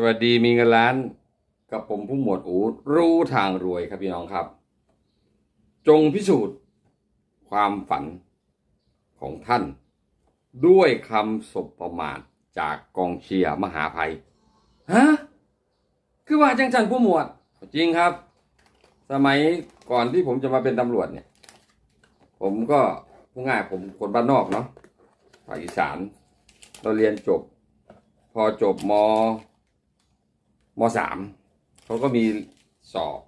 สวัสดีมีเงินล้านกับผมผู้หมวดอูรู้ทางรวยครับพี่น้องครับ จงพิสูจน์ความฝันของท่าน ด้วยคำสบประมาทจากกองเชียร์มหาภัยฮะคือว่าจังจันผู้หมวด จริงครับ สมัยก่อนที่ผมจะมาเป็นตำรวจเนี่ย ผมก็ผู้ง่ายผมคนบ้านนอกเนาะภาคอีสาน เราเรียนจบ พอจบม มสามเขาก็มีสอบ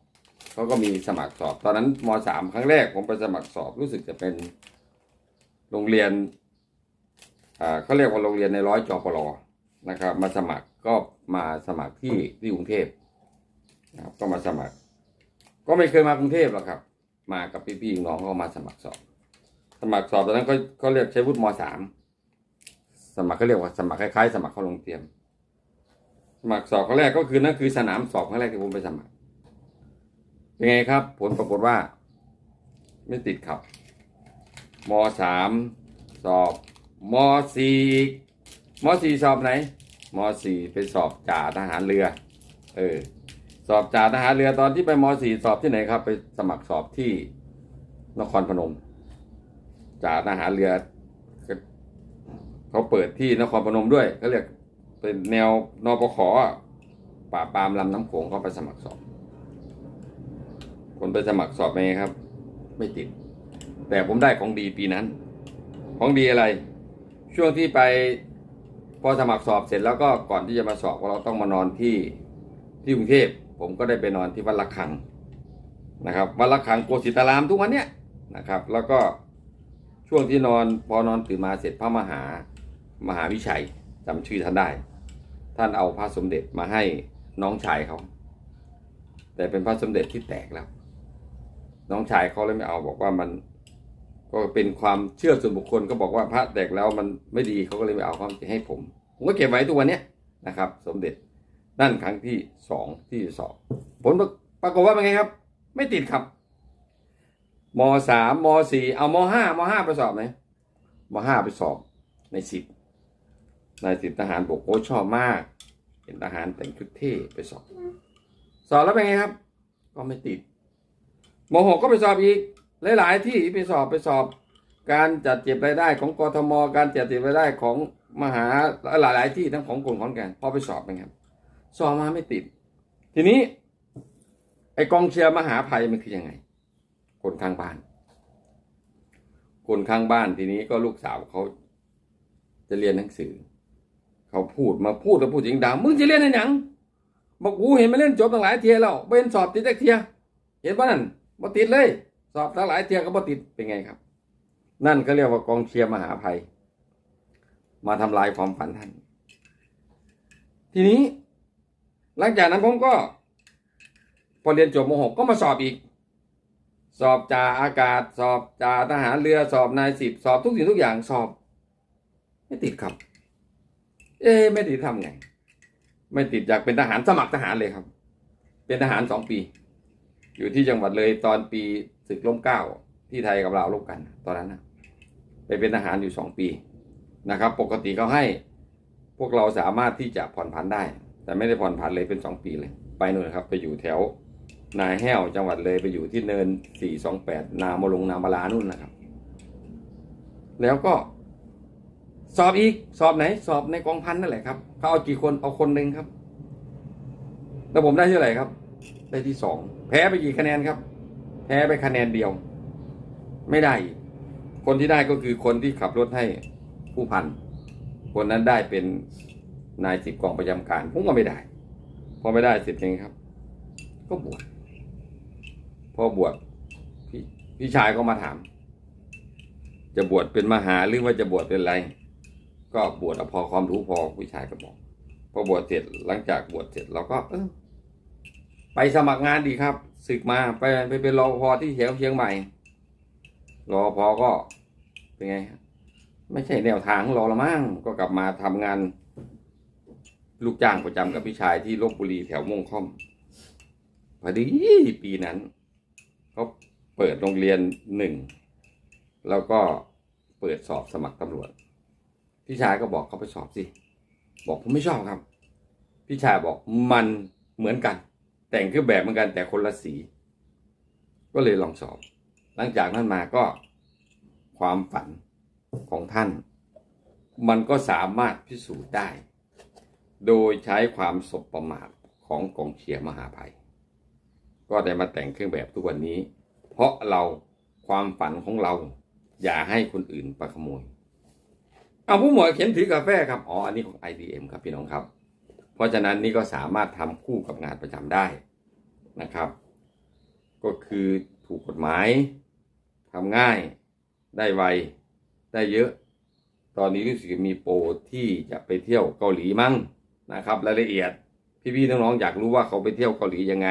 เขาก็มีสมัครสอบ ตอนนั้นมสามครั้งแรกผมไปสมัครสอบรู้สึกจะเป็นโรงเรียนอ่าเขาเรียกว่าโรงเรียนในร้อยจอปรนะครับ มาสมัครก็มาสมัครที่ที่กรุงเทพนะครับก็มาสมัคร ก็ไม่เคยมากรุงเทพหรอกครับ มากับพี่ๆน้องก็มาสมัครสอบ สมัครสอบตอนนั้นก็เขาเรียกใช้วุฒิมสามสมัครเขาเรียกว่าสมัครคล้ายๆ สมัครเข้าโรงเตรียม มัครสอบครั้งแรกก็คือนั่นคือสนามสอบครั้งแรกที่ผมไปสมัครเป็นไงครับ ผลปรากฏว่า ไม่ติดครับมสามสอบมสี่มสี่สอบไหนมสี่ไปสอบจ่าทหารเรือ เออ สอบจ่าทหารเรือตอนที่ไปมสี่สอบที่ไหนครับ ไปสมัครสอบที่นครพนมจ่าทหารเรือเขาเปิดที่นครพนมด้วยเขาเรียก เป็นแนวนปขอป่าปามลำน้ำโขงเขาไปสมัครสอบ คนไปสมัครสอบเป็นไงครับ ไม่ติด แต่ผมได้ของดีปีนั้น ของดีอะไร ช่วงที่ไปพอสมัครสอบเสร็จแล้วก็ก่อนที่จะมาสอบเราต้องมานอนที่ที่กรุงเทพผมก็ได้ไปนอนที่วัดละคังนะครับวัดละคังโกสิตารามทุกวันเนี้ยนะครับ แล้วก็ช่วงที่นอนพอนอนตื่นมาเสร็จพระมหามหาวิชัยจำชื่อท่านได้ ท่านเอาพระสมเด็จมาให้น้องชายเขา แต่เป็นพระสมเด็จที่แตกแล้ว น้องชายเขาเลยไม่เอาบอกว่ามันก็เป็นความเชื่อส่วนบุคคลก็บอกว่าพระแตกแล้วมันไม่ดีเขาก็เลยไม่เอาความให้ผม ผมก็เก็บไว้ทุกวันเนี้ยนะครับ สมเด็จนั่นครั้งที่สองที่สอบผลปรากฏว่าเป็นไงครับ ไม่ติดครับมสามมสี่เอามห้ามห้าไปสอบไหนมห้าไปสอบในสิบ นายสิบทหารบอกโอ้ชอบมากเห็นทหารแต่งชุดเท่ไปสอบ สอบแล้วเป็นไงครับ ก็ไม่ติดมหกก็ไปสอบอีก หลาย ๆ ที่ไปสอบไปสอบ การจัดเก็บรายได้ของกทม การจัดเก็บรายได้ของมหาหลาย ๆ ที่ทั้งของกลุ่มของแกนพอไปสอบเป็นไงครับสอบมาไม่ติด ทีนี้ ไอกองเชียร์มหาภัยมันคือยังไง คนข้างบ้าน คนข้างบ้านทีนี้ก็ลูกสาวเขาจะเรียนหนังสือ เขาพูดมาพูดแล้วพูดจริงดังมึงจะเรียนอะไรหยังบอกกูเห็นมาเล่นจบตั้งหลายเทียแล้วเป็นสอบติดจักเทีย เห็นป่ะนั่นบ่ติดเลย สอบตั้งหลายเทียก็บ่ติดเป็นไงครับ นั่นก็เรียกว่ากองเชียร์มหาภัย มาทำลายความฝันท่าน ทีนี้ หลังจากนั้นผมก็ พอเรียนจบม .6 ก็มาสอบอีก สอบจ่าอากาศ สอบจ่าทหารเรือสอบนายสิบสอบทุกสิ่งทุกอย่างสอบ ไม่ติดครับ เอ๊ไม่ติดทำไงไม่ติดอยากเป็นทหารสมัครทหารเลยครับ เป็นทหารสองปี อยู่ที่จังหวัดเลยตอนปีศึกล้มเก้าที่ไทยกับเราวรบกัน ตอนนั้นนะไปเป็นทหารอยู่สองปีนะครับ ปกติเขาให้พวกเราสามารถที่จะผ่อนผันได้ แต่ไม่ได้ผ่อนผันเลยเป็นสองปีเลย ไปนู่นครับ ไปอยู่แถวนาแห้วจังหวัดเลยไปอยู่ที่เนินสี่สองแปดนามลงนามลานู่นนะครับ แล้วก็ สอบอีกสอบไหน สอบในกองพันนั่นแหละครับเขาเอากี่คนเอาคนหนึ่งครับ แล้วผมได้ที่เท่าไหร่ครับ ได้ที่สองแพ้ไปกี่คะแนนครับ แพ้ไปคะแนนเดียว ไม่ได้ คนที่ได้ก็คือคนที่ขับรถให้ผู้พันคนนั้นได้เป็นนายสิบกองประจำการผมก็ไม่ได้ พอไม่ได้สร็จยังไงครับ ก็บวชพอบวชพี่พี่ชายก็มาถาม จะบวชเป็นมหาหรือว่าจะบวชเป็นอะไร ก็บวชเอาพอความรู้พอพี่ชายก็บอกพอบวชเสร็จหลังจากบวชเสร็จเราก็ เออ ไปสมัครงานดีครับศึกมาไปไปเป็นรอพอที่แถวเชียงใหม่รอพอก็เป็นไงไม่ใช่แนวทางรอละมั่งก็กลับมาทำงาน ลูกจ้างประจำกับพี่ชายที่ลบบุรีแถวม่งค่อมพอดีปีนั้นเขาเปิดโรงเรียนหนึ่งแล้วก็เปิดสอบสมัครตำรวจ พี่ชายก็บอกเขาไปสอบสิ บอกผมไม่ชอบครับ พี่ชายบอกมันเหมือนกัน แต่งเครื่องแบบเหมือนกันแต่คนละสี ก็เลยลองสอบ หลังจากนั้นมาก็ความฝันของท่าน มันก็สามารถพิสูจน์ได้ โดยใช้ความสบประมาทของกองเชียร์มหาภัย ก็ได้มาแต่งเครื่องแบบทุกวันนี้ เพราะเราความฝันของเราอย่าให้คนอื่นประขโมย เอาผู้หมวดเขียนถือกาแฟครับอ๋ออันนี้ของ IDM ครับพี่น้องครับ เพราะฉะนั้นนี่ก็สามารถทำคู่กับงานประจำได้นะครับ ก็คือถูกกฎหมายทำง่ายได้ไวได้เยอะ ตอนนี้รู้สึกมีโปรที่จะไปเที่ยวเกาหลีมั้งนะครับรายละเอียดพี่ๆน้องๆอยากรู้ว่าเขาไปเที่ยวเกาหลียังไง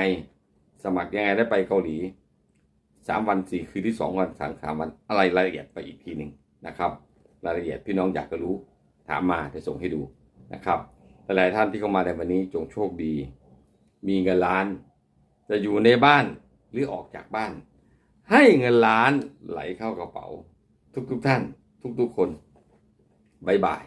สมัครยังไงได้ไปเกาหลีสามวันสี่คืนที่สองวันสามสามวันอะไรรายละเอียดไปอีกทีหนึ่งนะครับ รายละเอียดพี่น้องอยากจะรู้ถามมาจะส่งให้ดูนะครับหลายท่านที่เข้ามาในวันนี้จงโชคดี มีเงินล้าน จะอยู่ในบ้านหรือออกจากบ้าน ให้เงินล้านไหลเข้ากระเป๋า ทุกๆท่าน ทุกๆคนบายบาย